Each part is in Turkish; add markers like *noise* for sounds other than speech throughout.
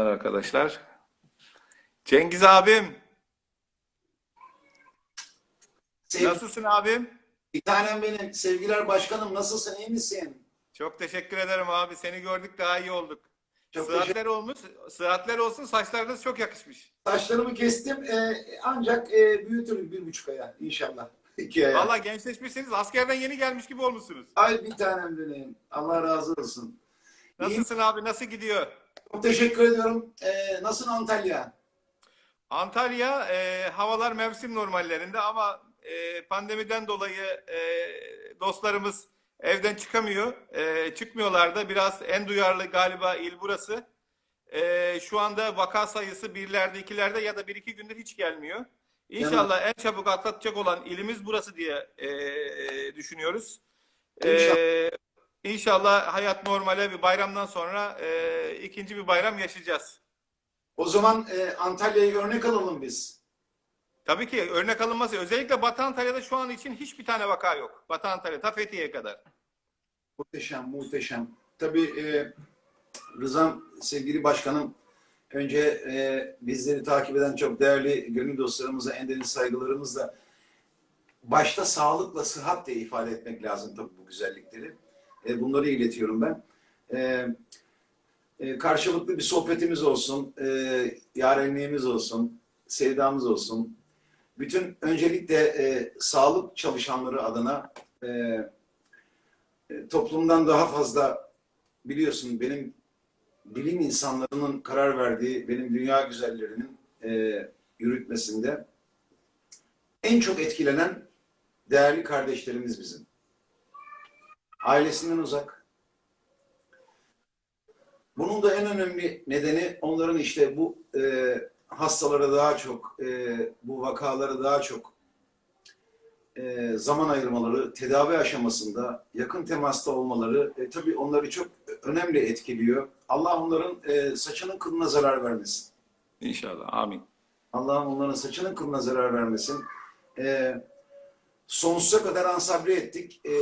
akşamlar arkadaşlar. Cengiz abim, Sevgi, nasılsın abim? bir tanem benim. Sevgiler başkanım. Nasılsın? iyi misin? Çok teşekkür ederim abi. Seni gördük daha iyi olduk. Çok Sıhhatler olmuş, sıhhatler olsun. Saçlarınız çok yakışmış. Saçlarımı kestim. Ee, ancak e, büyütürüm bir buçuk aya inşallah. *laughs* İki aya. Vallahi gençleşmişsiniz. Askerden yeni gelmiş gibi olmuşsunuz. Ay bir tanem benim. Allah razı olsun. Nasılsın abi? Nasıl gidiyor? Çok teşekkür ediyorum. Ee, nasıl Antalya? Antalya e, havalar mevsim normallerinde ama e, pandemiden dolayı e, dostlarımız evden çıkamıyor. E, çıkmıyorlar da biraz en duyarlı galiba il burası. E, şu anda vaka sayısı birlerde ikilerde ya da bir iki gündür hiç gelmiyor. İnşallah en çabuk atlatacak olan ilimiz burası diye e, düşünüyoruz. İnşallah. E, İnşallah hayat normale bir bayramdan sonra e, ikinci bir bayram yaşayacağız. O zaman e, Antalya'ya örnek alalım biz. Tabii ki örnek alınması. Özellikle Batı Antalya'da şu an için hiçbir tane vaka yok. Batı Antalya, ta Fethiye'ye kadar. Muhteşem, muhteşem. Tabii e, Rızam sevgili başkanım önce e, bizleri takip eden çok değerli gönül dostlarımıza en derin saygılarımızla başta sağlıkla, sıhhatle ifade etmek lazım tabii bu güzellikleri. E, bunları iletiyorum ben. E, e, karşılıklı bir sohbetimiz olsun, e, yarenliğimiz olsun, sevdamız olsun. Bütün öncelikle e, sağlık çalışanları adına e, e, toplumdan daha fazla biliyorsun benim bilim insanlarının karar verdiği benim dünya güzellerinin e, yürütmesinde en çok etkilenen değerli kardeşlerimiz bizim. Ailesinden uzak. Bunun da en önemli nedeni onların işte bu e, hastalara daha çok, e, bu vakalara daha çok e, zaman ayırmaları, tedavi aşamasında yakın temasta olmaları e, tabii onları çok önemli etkiliyor. Allah onların e, saçının kılına zarar vermesin. İnşallah. Amin. Allah onların saçının kılına zarar vermesin. E, sonsuza kadar ansabri ettik. E,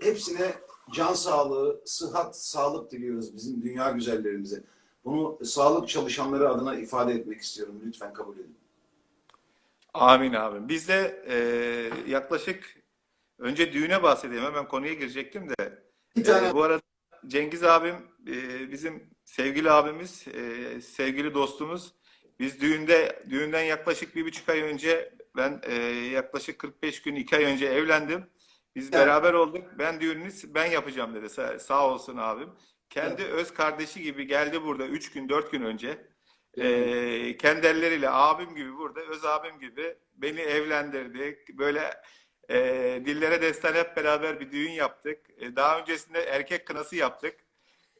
hepsine can sağlığı, sıhhat, sağlık diliyoruz bizim dünya güzellerimize. Bunu sağlık çalışanları adına ifade etmek istiyorum. Lütfen kabul edin. Amin abim. Biz de e, yaklaşık önce düğüne bahsedeyim. Hemen konuya girecektim de. Bir tane E, bu arada Cengiz abim e, bizim sevgili abimiz, e, sevgili dostumuz. Biz düğünde düğünden yaklaşık bir buçuk ay önce ben e, yaklaşık 45 gün iki ay önce evlendim. Biz Evet. beraber olduk. Ben düğününü ben yapacağım dedi. Sa- sağ olsun abim. Kendi öz kardeşi gibi geldi burada üç gün dört gün önce. Ee, kendi elleriyle abim gibi burada öz abim gibi beni evlendirdi. Böyle e, dillere destan hep beraber bir düğün yaptık. E, daha öncesinde erkek kınası yaptık.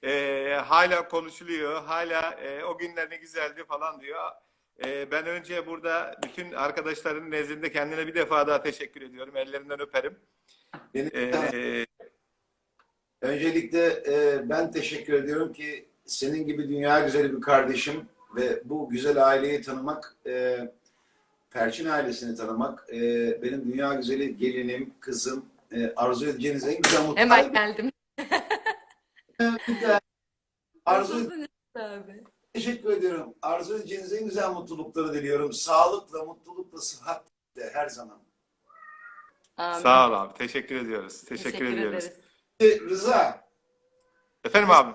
E, hala konuşuluyor. Hala e, o günler ne güzeldi falan diyor. E, ben önce burada bütün arkadaşların nezdinde kendine bir defa daha teşekkür ediyorum. Ellerinden öperim. Benim E, Öncelikle e, ben teşekkür ediyorum ki senin gibi dünya güzeli bir kardeşim ve bu güzel aileyi tanımak, e, Perçin ailesini tanımak, e, benim dünya güzeli gelinim, kızım, e, arzu edeceğiniz en güzel mutluluk. Hemen geldim. *laughs* Arzu abi? teşekkür ediyorum. Arzu edeceğiniz en güzel mutlulukları diliyorum. Sağlıkla, mutlulukla, sıhhatle her zaman. Amin. sağ ol abi. Teşekkür ediyoruz. Teşekkür, ediyoruz. ederiz. E, Rıza, Efendim abim.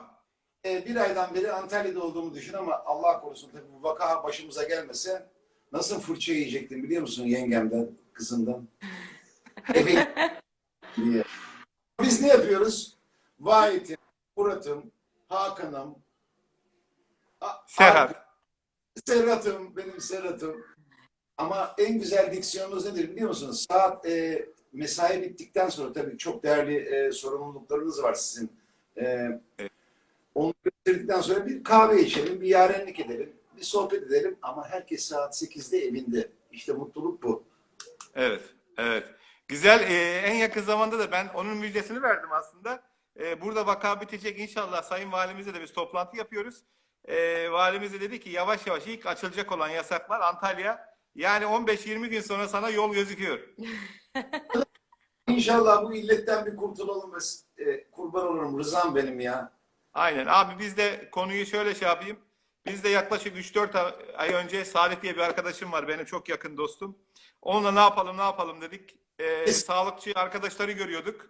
e, bir aydan beri Antalya'da olduğumu düşün ama Allah korusun tabii bu vaka başımıza gelmese nasıl fırça yiyecektim biliyor musun yengemden, kızımdan? *laughs* Eve diye. Biz ne yapıyoruz? Vahit'im, Murat'ım, Hakan'ım, A- Serhat. Serhat'ım, benim Serhat'ım. Ama en güzel diksiyonumuz nedir biliyor musunuz? Saat e, mesai bittikten sonra tabii çok değerli e, sorumluluklarınız var sizin. E, Evet. Onu bitirdikten sonra bir kahve içelim, bir yarenlik edelim, bir sohbet edelim ama herkes saat 8'de evinde. İşte mutluluk bu. Evet, evet. Güzel. Ee, en yakın zamanda da ben onun müjdesini verdim aslında. Ee, burada vaka bitecek inşallah. Sayın Valimizle de biz toplantı yapıyoruz. Ee, valimiz de dedi ki yavaş yavaş ilk açılacak olan yasaklar Antalya. Yani 15-20 gün sonra sana yol gözüküyor. *laughs* İnşallah bu illetten bir kurtulalım ve e, kurban olurum Rızam benim ya. Aynen. Abi biz de konuyu şöyle şey yapayım. Biz de yaklaşık 3-4 ay önce Saadet diye bir arkadaşım var. Benim çok yakın dostum. Onunla ne yapalım ne yapalım dedik. Ee, sağlıkçı arkadaşları görüyorduk.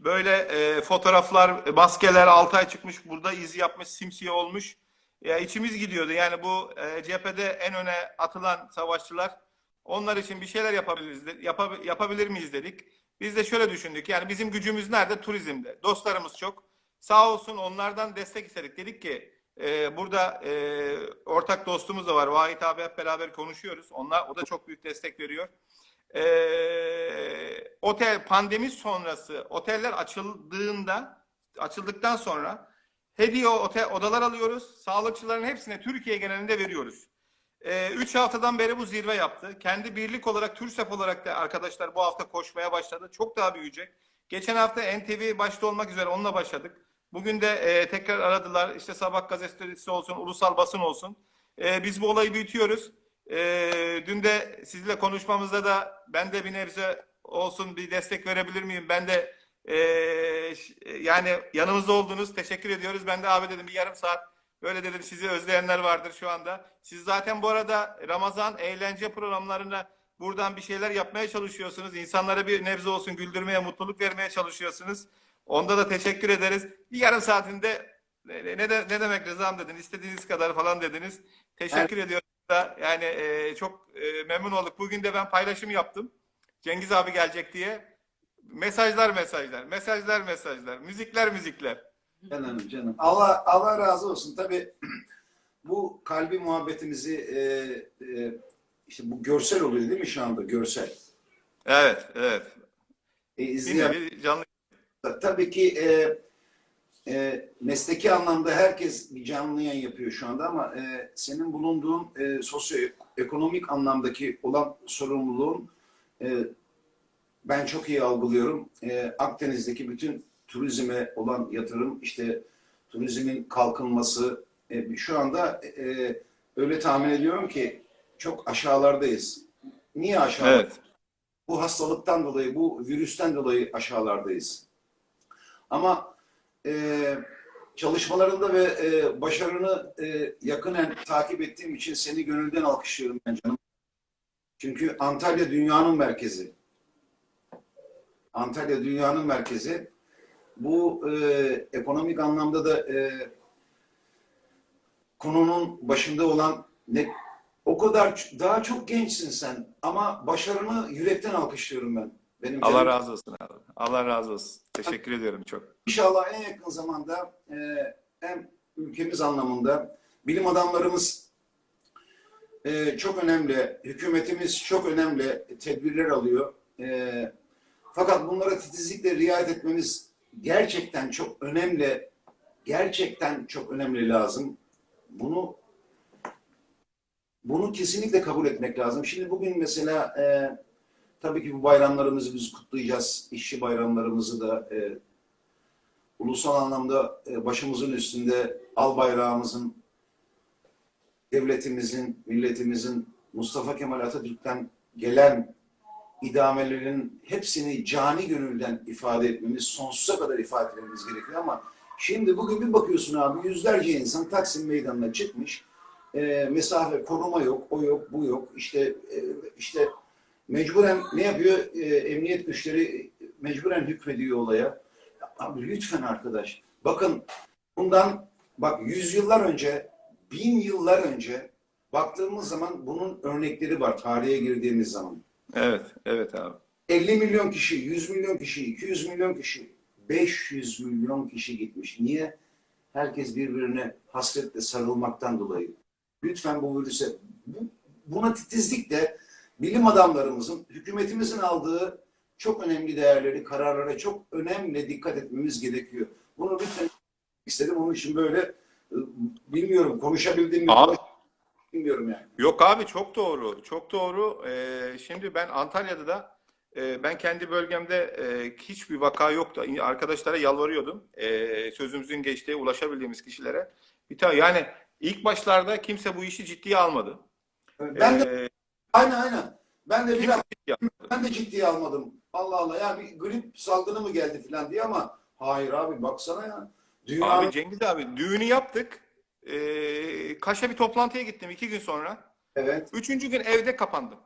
Böyle e, fotoğraflar, maskeler 6 ay çıkmış. Burada iz yapmış, simsiyah olmuş. Ya içimiz gidiyordu. Yani bu e, cephede en öne atılan savaşçılar onlar için bir şeyler yapabiliriz, yapa- yapabilir miyiz dedik. Biz de şöyle düşündük. Yani bizim gücümüz nerede? Turizmde. Dostlarımız çok. Sağ olsun onlardan destek istedik. Dedik ki e, burada e, ortak dostumuz da var. Vahit abi hep beraber konuşuyoruz. Onlar o da çok büyük destek veriyor. E, otel pandemi sonrası oteller açıldığında açıldıktan sonra hediye otel odalar alıyoruz. Sağlıkçıların hepsine Türkiye genelinde veriyoruz. Ee, üç haftadan beri bu zirve yaptı. Kendi birlik olarak, TÜRSEP olarak da arkadaşlar bu hafta koşmaya başladı. Çok daha büyüyecek. Geçen hafta NTV başta olmak üzere onunla başladık. Bugün de e, tekrar aradılar. İşte Sabah gazetesi olsun, ulusal basın olsun. E, biz bu olayı büyütüyoruz. E, dün de sizinle konuşmamızda da ben de bir nebze olsun bir destek verebilir miyim? Ben de e, yani yanımızda oldunuz. Teşekkür ediyoruz. Ben de abi dedim bir yarım saat Böyle dedim sizi özleyenler vardır şu anda. Siz zaten bu arada Ramazan eğlence programlarına buradan bir şeyler yapmaya çalışıyorsunuz. İnsanlara bir nebze olsun güldürmeye, mutluluk vermeye çalışıyorsunuz. Onda da teşekkür ederiz. Bir yarım saatinde ne, ne, de- ne demek Rızam dedin, istediğiniz kadar falan dediniz. Teşekkür ediyorum da yani e, çok e, memnun olduk. Bugün de ben paylaşım yaptım. Cengiz abi gelecek diye. Mesajlar mesajlar, mesajlar mesajlar, müzikler müzikler. Canım canım. Allah Allah razı olsun. Tabii *clears throat* bu kalbi muhabbetimizi e, e, işte bu görsel oluyor değil mi şu anda görsel? Evet, evet. E, Bir izleyen canlı tabii ki e, e, mesleki anlamda herkes bir canlı yayın yapıyor şu anda ama e, senin bulunduğun e, sosyoekonomik anlamdaki olan sorumluluğun e, ben çok iyi algılıyorum. E, Akdeniz'deki bütün turizme olan yatırım, işte turizmin kalkınması e, şu anda e, öyle tahmin ediyorum ki çok aşağılardayız. Niye aşağılardayız? Evet. bu hastalıktan dolayı, bu virüsten dolayı aşağılardayız. Ama e, çalışmalarında ve e, başarını e, yakinen takip ettiğim için seni gönülden alkışlıyorum ben canım. Çünkü Antalya dünyanın merkezi. Antalya dünyanın merkezi. Bu e, ekonomik anlamda da e, konunun başında olan ne o kadar daha çok gençsin sen ama başarını yürekten alkışlıyorum ben. Benim Allah canım. razı olsun abi. Allah razı olsun. Teşekkür ediyorum çok. İnşallah en yakın zamanda e, hem ülkemiz anlamında bilim adamlarımız e, çok önemli, hükümetimiz çok önemli tedbirler alıyor. E, fakat bunlara titizlikle riayet etmemiz gerçekten çok önemli, gerçekten çok önemli lazım. Bunu bunu kesinlikle kabul etmek lazım. Şimdi bugün mesela e, tabii ki bu bayramlarımızı biz kutlayacağız. İşçi bayramlarımızı da e, ulusal anlamda e, başımızın üstünde al bayrağımızın, devletimizin, milletimizin Mustafa Kemal Atatürk'ten gelen idamelerin hepsini cani gönülden ifade etmemiz, sonsuza kadar ifade etmemiz gerekiyor ama şimdi bugün bir bakıyorsun abi yüzlerce insan Taksim Meydanı'na çıkmış. E, mesafe, koruma yok, o yok, bu yok. İşte e, işte mecburen ne yapıyor? E, emniyet güçleri mecburen hükmediyor olaya. Abi lütfen arkadaş. Bakın bundan bak yüzyıllar önce, bin yıllar önce baktığımız zaman bunun örnekleri var tarihe girdiğimiz zaman. Evet, evet abi. 50 milyon kişi, 100 milyon kişi, 200 milyon kişi, 500 milyon kişi gitmiş. Niye? Herkes birbirine hasretle sarılmaktan dolayı. Lütfen bu virüse, bu, buna titizlikle bilim adamlarımızın, hükümetimizin aldığı çok önemli değerleri, kararlara çok önemli dikkat etmemiz gerekiyor. Bunu lütfen istedim. Onun için böyle e, bilmiyorum konuşabildim mi? Abi- Bilmiyorum yani. Yok abi çok doğru, çok doğru. Ee, şimdi ben Antalya'da da e, ben kendi bölgemde e, hiçbir vaka yoktu. Arkadaşlara yalvarıyordum. E, sözümüzün geçtiği ulaşabildiğimiz kişilere. Bir tane yani ilk başlarda kimse bu işi ciddiye almadı. Ben de Ee, aynen aynen. Ben de biraz. Ben de ciddiye almadım. Allah Allah ya bir grip salgını mı geldi falan diye ama hayır abi baksana ya. Düğün Abi Cengiz abi düğünü yaptık. Ee, Kaş'a bir toplantıya gittim iki gün sonra. Evet. Üçüncü gün evde kapandım.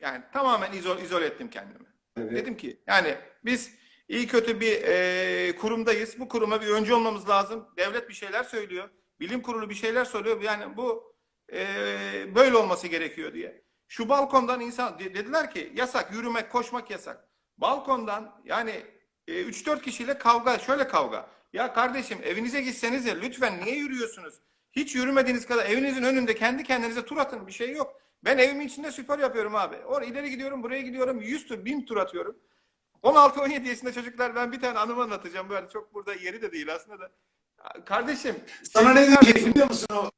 Yani tamamen izol, izole ettim kendimi. evet. Dedim ki yani biz iyi kötü bir e, kurumdayız. Bu kuruma bir öncü olmamız lazım. Devlet bir şeyler söylüyor. Bilim kurulu bir şeyler söylüyor. Yani bu e, böyle olması gerekiyor diye. Şu balkondan insan de- dediler ki yasak yürümek koşmak yasak. Balkondan yani e, 3-4 kişiyle kavga şöyle kavga. Ya kardeşim evinize gitseniz ya lütfen niye yürüyorsunuz? Hiç yürümediğiniz kadar evinizin önünde kendi kendinize tur atın bir şey yok. Ben evimin içinde spor yapıyorum abi. Oraya ileri gidiyorum buraya gidiyorum 100 tur 1000 tur atıyorum. 16-17 yaşında çocuklar ben bir tane anımı anlatacağım. Böyle çok burada yeri de değil aslında da. Kardeşim. Sana ne kardeşim, biliyor musun o?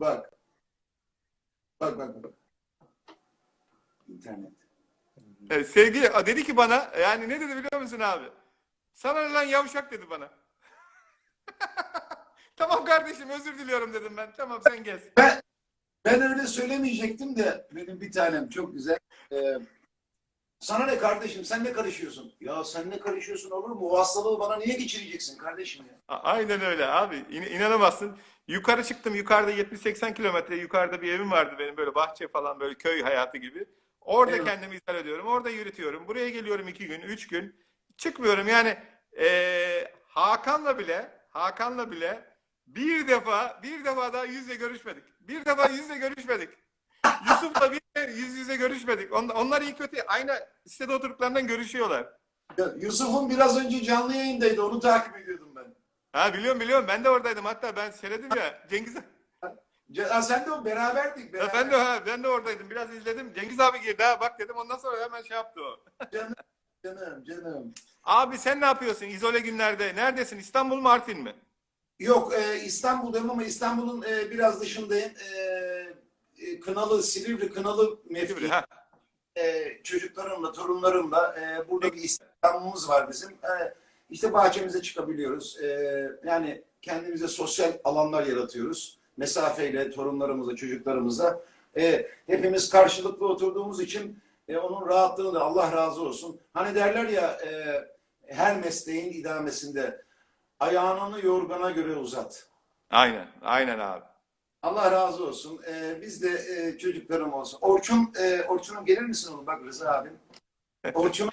Bak. Bak bak bak. İnternet. e, sevgili dedi ki bana yani ne dedi biliyor musun abi? Sana lan yavşak dedi bana. *laughs* tamam kardeşim özür diliyorum dedim ben. Tamam sen gez. Ben öyle söylemeyecektim de benim bir tanem çok güzel. Ee, sana ne kardeşim sen ne karışıyorsun? Ya sen ne karışıyorsun olur mu? O hastalığı bana niye geçireceksin kardeşim ya? A- Aynen öyle abi. İn- inanamazsın. Yukarı çıktım. Yukarıda 70-80 kilometre yukarıda bir evim vardı benim böyle bahçe falan böyle köy hayatı gibi. Orada Evet. kendimi izah ediyorum. Orada yürütüyorum. Buraya geliyorum iki gün, üç gün. Çıkmıyorum yani eee, Hakan'la bile Hakan'la bile bir defa bir defa daha yüzle görüşmedik. Bir defa yüzle görüşmedik. Yusuf'la bir yüz yüze görüşmedik. On- Onlar iyi kötü aynı sitede oturduklarından görüşüyorlar. Yusuf'un biraz önce canlı yayındaydı onu takip ediyordum ben. Ha biliyorum biliyorum ben de oradaydım. Hatta ben söyledim ya Cengiz Ce- Ha, sen de o beraberdik. Beraber. ben de ha, ben de oradaydım. Biraz izledim. Cengiz abi girdi ha bak dedim. Ondan sonra hemen şey yaptı o. Canım canım canım. Abi sen ne yapıyorsun izole günlerde? Neredesin? İstanbul mu Artvin mi? Yok e, İstanbul'dayım ama İstanbul'un e, biraz dışındayım. E, e, Kınalı, Silivri, Kınalı mevki. Ha. e, çocuklarımla, torunlarımla e, burada bir İstanbul'umuz var bizim. E, işte bahçemize çıkabiliyoruz. E, yani kendimize sosyal alanlar yaratıyoruz. Mesafeyle torunlarımıza, çocuklarımıza. E, hepimiz karşılıklı oturduğumuz için e, onun rahatlığını da Allah razı olsun. Hani derler ya e, her mesleğin idamesinde ayağını yorgana göre uzat. Aynen. Aynen abi. Allah razı olsun. Ee, biz de e, çocuklarım olsun. Orçun, e, Orçun'um gelir misin oğlum? Bak Rıza abim. Orçun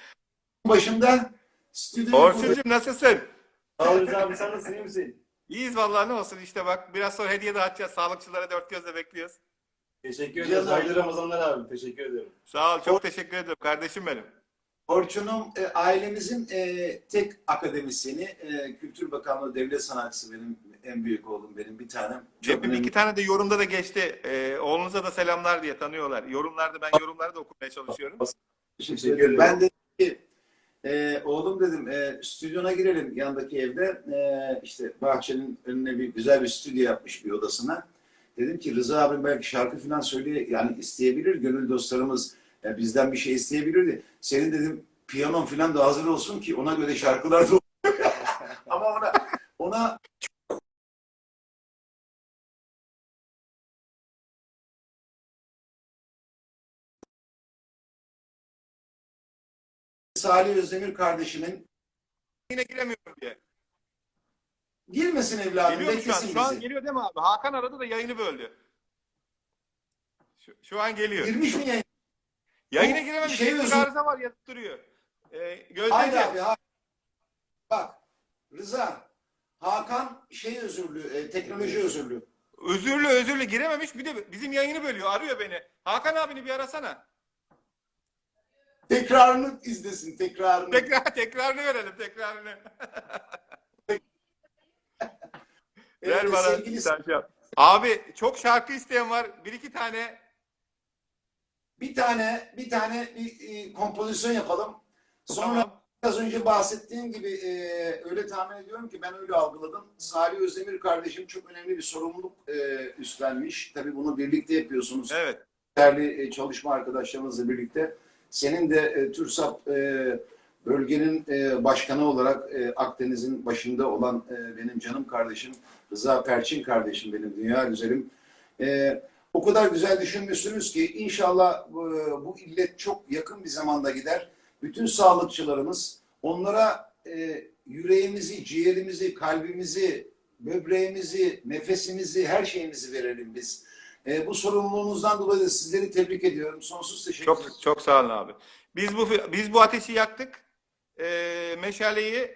başında stüdyo Orçuncuğum nasılsın? Sağ ol Rıza abi sen nasılsın iyi misin? İyiyiz vallahi ne olsun işte bak. Biraz sonra hediye dağıtacağız. Sağlıkçılara dört gözle bekliyoruz. Teşekkür ederiz. ederim. Hayırlı Ramazanlar abi. Teşekkür ederim. Sağ ol. Çok teşekkür ederim. Kardeşim benim. Orçun'um e, ailemizin e, tek akademisyeni. E, Kültür Bakanlığı Devlet Sanatçısı benim en büyük oğlum benim bir tanem. Çok Cebim önemli. iki tane de yorumda da geçti. Ee, oğlunuza da selamlar diye tanıyorlar. Yorumlarda ben yorumları da okumaya çalışıyorum. Teşekkür. Ben de ki, e, oğlum dedim e, stüdyona girelim yandaki evde. E, işte bahçenin önüne bir güzel bir stüdyo yapmış bir odasına. Dedim ki Rıza abim belki şarkı falan söyleye yani isteyebilir. Gönül dostlarımız e, bizden bir şey isteyebilirdi. Senin dedim piyanon falan da hazır olsun ki ona göre şarkılar da *laughs* Ama ona ona Salih Özdemir kardeşimin Yine giremiyorum diye. girmesin evladım Geliyor mu şu an? Şu an geliyor değil mi abi? Hakan aradı da yayını böldü. Şu, şu an geliyor. Girmiş mi yayın? Yayına girememiş. şey Teknik özür- arıza var yazıp duruyor. Ee, Gözde Hayır Ece, abi hayır. Bak Rıza Hakan şey özürlü, e, teknoloji özürlü. özürlü özürlü girememiş. Bir de bizim yayını bölüyor. Arıyor beni. Hakan abini bir arasana. Tekrarını izlesin, tekrarını. Tekrar tekrarını verelim tekrarını. *laughs* Evet, Ver bana. sevgili sen şey yap. Abi çok şarkı isteyen var. Bir iki tane. Bir tane bir tane bir e, kompozisyon yapalım. Sonra Tamam. biraz önce bahsettiğim gibi e, öyle tahmin ediyorum ki ben öyle algıladım. Salih Özdemir kardeşim çok önemli bir sorumluluk e, üstlenmiş. Tabii bunu birlikte yapıyorsunuz. Evet. değerli e, çalışma arkadaşlarımızla birlikte senin de e, TÜRSAP e, bölgenin e, başkanı olarak e, Akdeniz'in başında olan e, benim canım kardeşim Rıza Perçin kardeşim benim dünya güzelim. E, o kadar güzel düşünmüşsünüz ki inşallah bu, bu illet çok yakın bir zamanda gider. Bütün sağlıkçılarımız onlara e, yüreğimizi, ciğerimizi, kalbimizi, böbreğimizi, nefesimizi, her şeyimizi verelim biz. E, bu sorumluluğunuzdan dolayı da sizleri tebrik ediyorum. Sonsuz teşekkür ederim. Çok çok sağ olun abi. Biz bu biz bu ateşi yaktık. Meşaleyi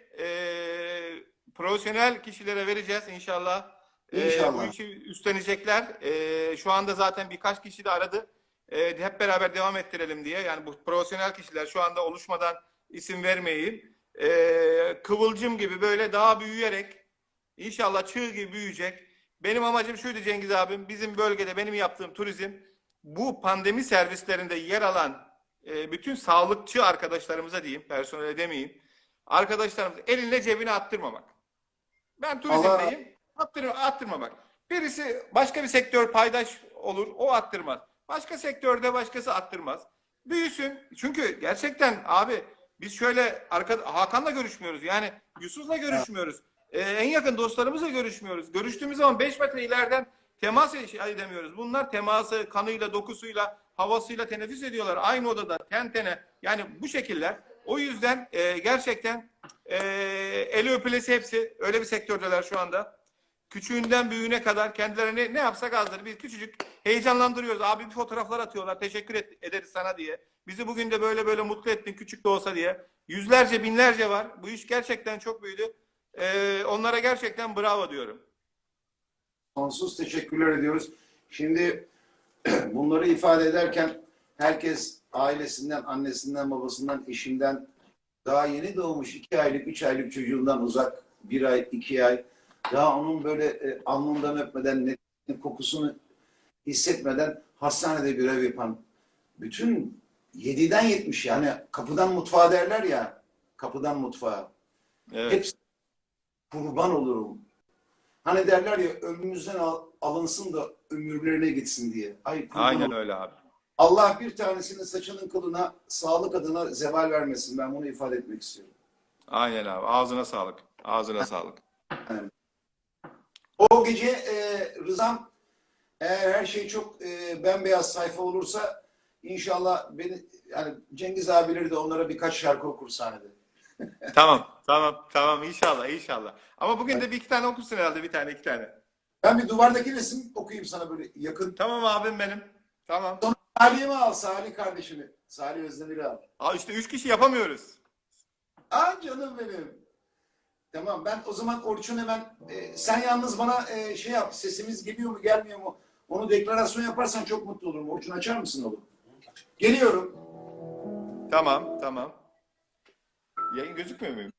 profesyonel kişilere vereceğiz inşallah. Ee, İnşallah. bu işi üstlenecekler. Ee, şu anda zaten birkaç kişi de aradı. Ee, hep beraber devam ettirelim diye. Yani bu profesyonel kişiler şu anda oluşmadan isim vermeyeyim. Kıvılcım gibi böyle daha büyüyerek inşallah çığ gibi büyüyecek. Benim amacım şuydu Cengiz abim. Bizim bölgede benim yaptığım turizm bu pandemi servislerinde yer alan e, bütün sağlıkçı arkadaşlarımıza diyeyim, personele demeyeyim. Arkadaşlarımız elinle cebine attırmamak. Ben turizmdeyim. Attır, attırmamak. Birisi başka bir sektör paydaş olur, o attırmaz. Başka sektörde başkası attırmaz. Büyüsün. Çünkü gerçekten abi biz şöyle arka, Hakan'la görüşmüyoruz. Yani Yusuf'la görüşmüyoruz. Ee, en yakın dostlarımızla görüşmüyoruz. Görüştüğümüz zaman 5 metre ileriden temas edemiyoruz. Bunlar teması kanıyla, dokusuyla, havasıyla teneffüs ediyorlar. Aynı odada ten tene. Yani bu şekiller. O yüzden e, gerçekten e, eli öpülesi hepsi. Öyle bir sektördeler şu anda. Küçüğünden büyüğüne kadar kendilerini ne yapsak azdır. Biz küçücük heyecanlandırıyoruz. Abi bir fotoğraflar atıyorlar. Teşekkür et- ederiz sana diye. Bizi bugün de böyle böyle mutlu ettin küçük de olsa diye. Yüzlerce binlerce var. Bu iş gerçekten çok büyüdü. E, onlara gerçekten bravo diyorum. Sonsuz teşekkürler ediyoruz. Şimdi *clears throat* bunları ifade ederken herkes ailesinden, annesinden, babasından, eşinden daha yeni doğmuş iki aylık, üç aylık çocuğundan uzak bir ay, iki ay daha onun böyle e, alnından öpmeden, ne- kokusunu hissetmeden hastanede görev yapan bütün 7'den 70 yani kapıdan mutfağa derler ya kapıdan mutfağa Evet. hepsi kurban olurum. Hani derler ya ömrümüzden al- alınsın da ömürlerine gitsin diye. Ay Aynen olurum. öyle abi. Allah bir tanesinin saçının kılına, sağlık adına zeval vermesin. Ben bunu ifade etmek istiyorum. Aynen abi. Ağzına sağlık. Ağzına sağlık. O gece e, Rızam eğer her şey çok e, bembeyaz sayfa olursa inşallah beni yani Cengiz abileri de onlara birkaç şarkı okur sahnede. *laughs* Tamam. Tamam. Tamam. İnşallah. inşallah. Ama bugün de bir iki tane okursun herhalde. Bir tane iki tane. Ben bir duvardaki resim okuyayım sana böyle yakın. Tamam abim benim. Tamam. Salih'imi al, Salih kardeşimi. Salih Özdemir'i al. Aa, işte üç kişi yapamıyoruz. Aa canım benim. Tamam ben o zaman Orçun hemen e, sen yalnız bana e, şey yap sesimiz geliyor mu gelmiyor mu onu deklarasyon yaparsan çok mutlu olurum. Orçun açar mısın oğlum? Geliyorum. Tamam. Tamam. Yayın gözükmüyor muyum?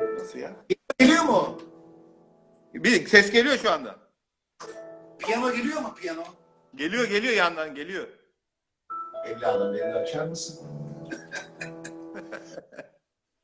Nasıl ya? Geliyor mu? Bir ses geliyor şu anda. Piyano geliyor mu piyano? Geliyor geliyor yandan geliyor. Evladım beni açar mısın? *laughs*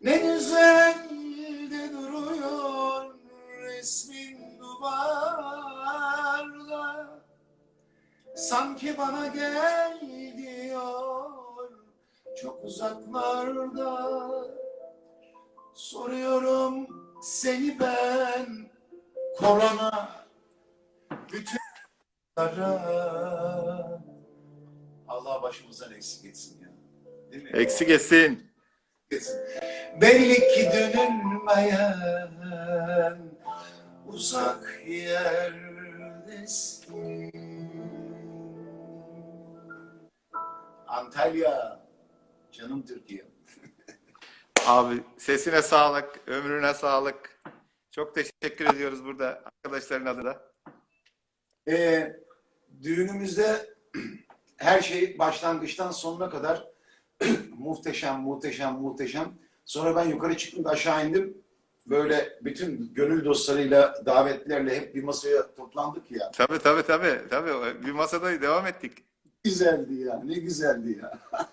Ne güzel de duruyor resmin duvarda. Sanki bana gel diyor çok uzaklarda. Soruyorum seni ben korona bütün. Allah başımızdan eksik etsin ya. Değil mi? Eksik etsin. etsin. Belli ki dönülmeyen uzak yerdesin. Antalya, canım Türkiye. *laughs* Abi sesine sağlık, ömrüne sağlık. Çok teşekkür ediyoruz burada arkadaşların adına. Ee, düğünümüzde *clears throat* her şey başlangıçtan sonuna kadar *clears throat* muhteşem, muhteşem, muhteşem. Sonra ben yukarı çıktım da aşağı indim. Böyle bütün gönül dostlarıyla, davetlilerle hep bir masaya toplandık ya. Tabii tabii tabii. tabii. Bir masada devam ettik. Güzeldi ya, ne güzeldi ya. *laughs*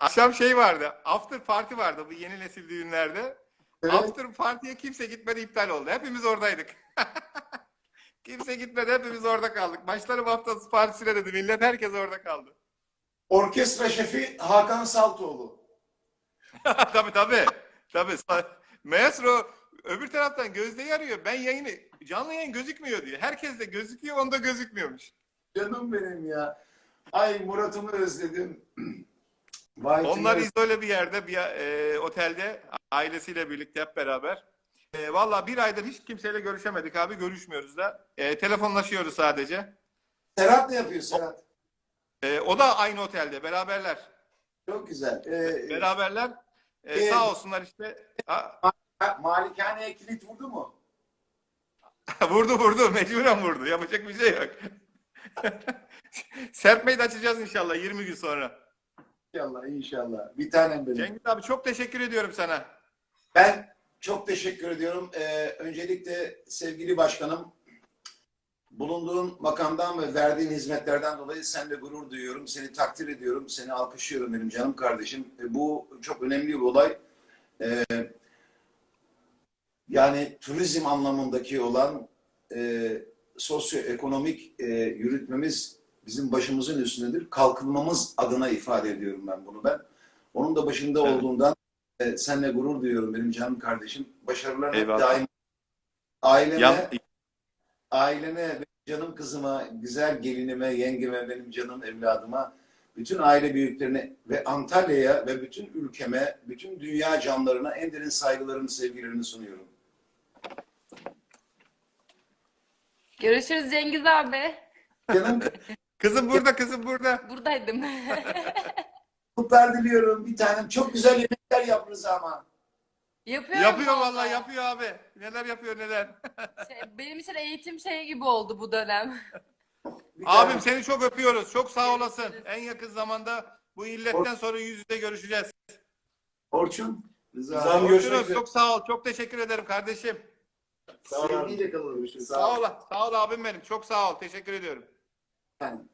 Akşam şey vardı. After party vardı bu yeni nesil düğünlerde. Evet. After party'ye kimse gitmedi iptal oldu. Hepimiz oradaydık. *laughs* kimse gitmedi hepimiz orada kaldık. Başlarım haftası partisine dedi millet herkes orada kaldı. Orkestra şefi Hakan Saltoğlu. *laughs* tabii tabii. Tabii. Maestro öbür taraftan Gözde'yi arıyor. Ben yayını canlı yayın gözükmüyor diyor. Herkes de gözüküyor onda gözükmüyormuş. Canım benim ya. Ay Murat'ımı özledim. *clears throat* Vay Onlar Timur. izole bir yerde bir e, otelde ailesiyle birlikte hep beraber. E, Valla bir aydır hiç kimseyle görüşemedik abi. Görüşmüyoruz da. E, telefonlaşıyoruz sadece. Serhat ne yapıyor Serhat? E, o da aynı otelde. Beraberler. Çok güzel. Ee, Beraberler. E, Ee, sağ olsunlar işte. Ha, Malikaneye kilit vurdu mu? *laughs* vurdu vurdu. Mecburen vurdu. Yapacak bir şey yok. *laughs* Serpmeyi de açacağız inşallah 20 gün sonra. İnşallah inşallah. Bir tanem benim. Cengiz abi çok teşekkür ediyorum sana. Ben çok teşekkür ediyorum. Ee, öncelikle sevgili başkanım bulunduğun makamdan ve verdiğin hizmetlerden dolayı seninle gurur duyuyorum. Seni takdir ediyorum. Seni alkışlıyorum benim canım kardeşim. E, bu çok önemli bir olay. Ee, yani turizm anlamındaki olan e, sosyoekonomik e, yürütmemiz bizim başımızın üstündedir. Kalkınmamız adına ifade ediyorum ben bunu ben. Onun da başında Evet. olduğundan e, seninle gurur duyuyorum benim canım kardeşim. Başarılar hep Eyvallah. daim. Aileme, Yan, aileme, canım kızıma, güzel gelinime, yengeme, benim canım evladıma, bütün aile büyüklerine ve Antalya'ya ve bütün ülkeme, bütün dünya canlarına en derin saygılarımı, sevgilerimi sunuyorum. Görüşürüz Cengiz abi. Canım *laughs* kızım burada kızım burada. Buradaydım. *laughs* kutlar diliyorum bir tanem. Çok güzel yemekler yap Rıza ama. Yapıyorum Yapıyor vallahi. yapıyor abi. Neler yapıyor neler. *laughs* Şey, benim için eğitim şey gibi oldu bu dönem. Abim seni çok öpüyoruz. Çok sağ olasın. En yakın zamanda bu illetten sonra yüz yüze görüşeceğiz. Orçun. Rıza. Rıza Görüşürüz. üzere. Çok sağ ol. Çok teşekkür ederim kardeşim. Sağ ol abi. Sevgiyle kalın. Sağ ol. Sağ ol abim benim. Çok sağ ol. Teşekkür ediyorum. Bir tanem.